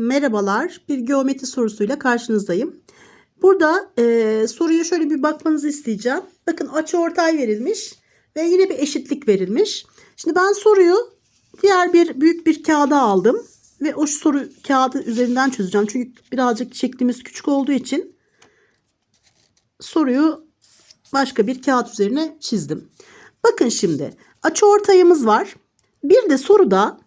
Merhabalar, bir geometri sorusuyla karşınızdayım. Burada e, soruya şöyle bir bakmanızı isteyeceğim. Bakın açıortay verilmiş ve yine bir eşitlik verilmiş. Şimdi ben soruyu diğer bir büyük bir kağıda aldım ve o soru kağıdı üzerinden çözeceğim. Çünkü birazcık şeklimiz küçük olduğu için soruyu başka bir kağıt üzerine çizdim. Bakın şimdi açıortayımız var. Bir de soruda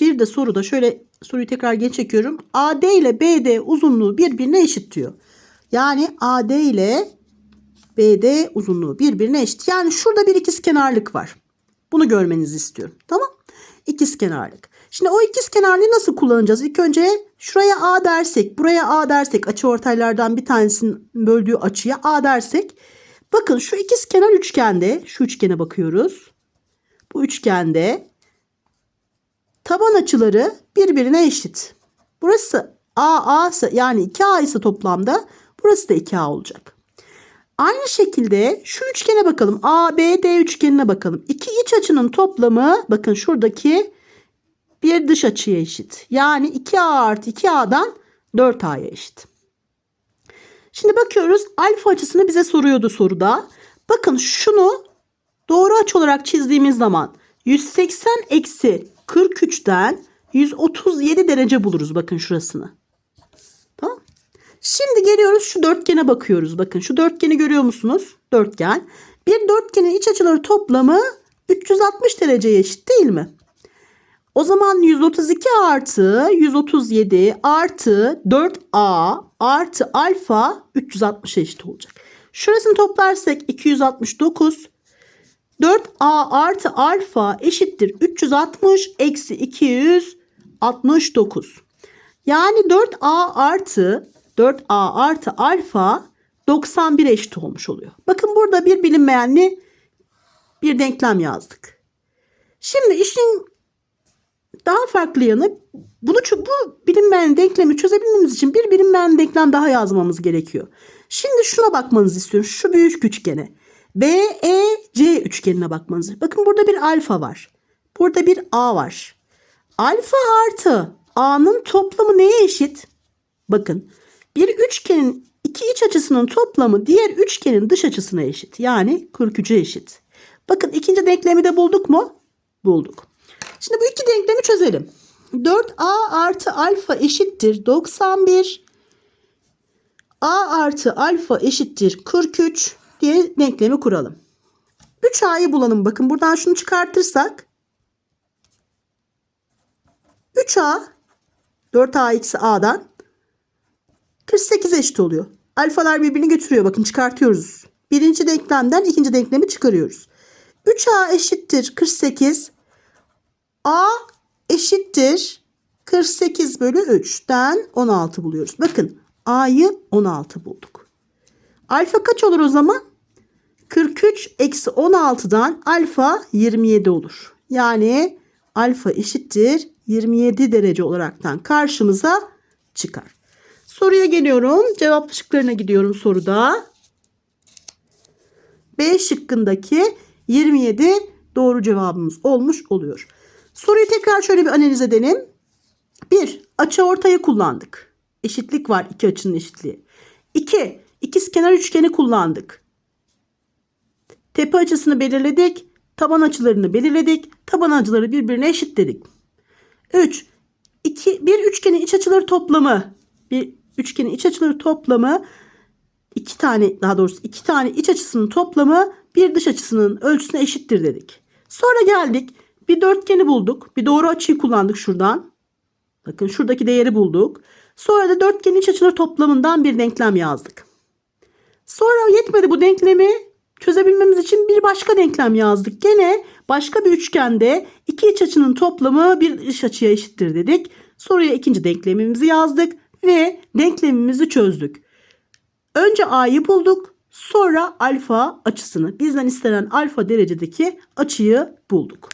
bir de soruda şöyle soruyu tekrar geri çekiyorum. AD ile BD uzunluğu birbirine eşit diyor. Yani AD ile BD uzunluğu birbirine eşit. Yani şurada bir ikizkenarlık var. Bunu görmenizi istiyorum. Tamam? İkizkenarlık. Şimdi o ikizkenarlığı nasıl kullanacağız? İlk önce şuraya A dersek, buraya A dersek, açıortaylardan bir tanesinin böldüğü açıya A dersek. Bakın şu ikizkenar üçgende, şu üçgene bakıyoruz. Bu üçgende taban açıları birbirine eşit. Burası AA ise yani 2A ise toplamda burası da 2A olacak. Aynı şekilde şu üçgene bakalım. ABD üçgenine bakalım. İki iç açının toplamı bakın şuradaki bir dış açıya eşit. Yani 2A artı 2A'dan 4A'ya eşit. Şimdi bakıyoruz alfa açısını bize soruyordu soruda. Bakın şunu doğru açı olarak çizdiğimiz zaman 180 eksi 43'ten 137 derece buluruz. Bakın şurasını. Tamam. Şimdi geliyoruz şu dörtgene bakıyoruz. Bakın şu dörtgeni görüyor musunuz? Dörtgen. Bir dörtgenin iç açıları toplamı 360 dereceye eşit değil mi? O zaman 132 artı 137 artı 4a artı alfa 360 eşit olacak. Şurasını toplarsak 269 4a artı alfa eşittir 360 eksi 269. Yani 4a artı 4a artı alfa 91 eşit olmuş oluyor. Bakın burada bir bilinmeyenli bir denklem yazdık. Şimdi işin daha farklı yanı bunu bu bilinmeyen denklemi çözebilmemiz için bir bilinmeyen denklem daha yazmamız gerekiyor. Şimdi şuna bakmanızı istiyorum. Şu büyük üçgene. BEC üçgenine bakmanızı. Bakın burada bir alfa var. Burada bir A var. Alfa artı A'nın toplamı neye eşit? Bakın bir üçgenin iki iç açısının toplamı diğer üçgenin dış açısına eşit. Yani 43'e eşit. Bakın ikinci denklemi de bulduk mu? Bulduk. Şimdi bu iki denklemi çözelim. 4A artı alfa eşittir 91. A artı alfa eşittir 43 diye denklemi kuralım. 3A'yı bulalım. Bakın buradan şunu çıkartırsak 3A 4A eksi A'dan 48 eşit oluyor. Alfalar birbirini götürüyor. Bakın çıkartıyoruz. Birinci denklemden ikinci denklemi çıkarıyoruz. 3A eşittir 48. A eşittir 48 bölü 3'ten 16 buluyoruz. Bakın A'yı 16 bulduk. Alfa kaç olur o zaman? 43 eksi 16'dan alfa 27 olur. Yani alfa eşittir 27 derece olaraktan karşımıza çıkar. Soruya geliyorum. Cevap şıklarına gidiyorum soruda. B şıkkındaki 27 doğru cevabımız olmuş oluyor. Soruyu tekrar şöyle bir analiz edelim. 1. Açı ortayı kullandık. Eşitlik var iki açının eşitliği. 2. İkizkenar üçgeni kullandık. Tepe açısını belirledik. Taban açılarını belirledik. Taban açıları birbirine eşitledik. 3. İki, bir üçgenin iç açıları toplamı. Bir üçgenin iç açıları toplamı iki tane daha doğrusu iki tane iç açısının toplamı bir dış açısının ölçüsüne eşittir dedik. Sonra geldik bir dörtgeni bulduk. Bir doğru açıyı kullandık şuradan. Bakın şuradaki değeri bulduk. Sonra da dörtgenin iç açıları toplamından bir denklem yazdık. Sonra yetmedi bu denklemi çözebilmemiz için bir başka denklem yazdık. Gene başka bir üçgende iki iç açının toplamı bir dış açıya eşittir dedik. Soruya ikinci denklemimizi yazdık ve denklemimizi çözdük. Önce A'yı bulduk. Sonra alfa açısını bizden istenen alfa derecedeki açıyı bulduk.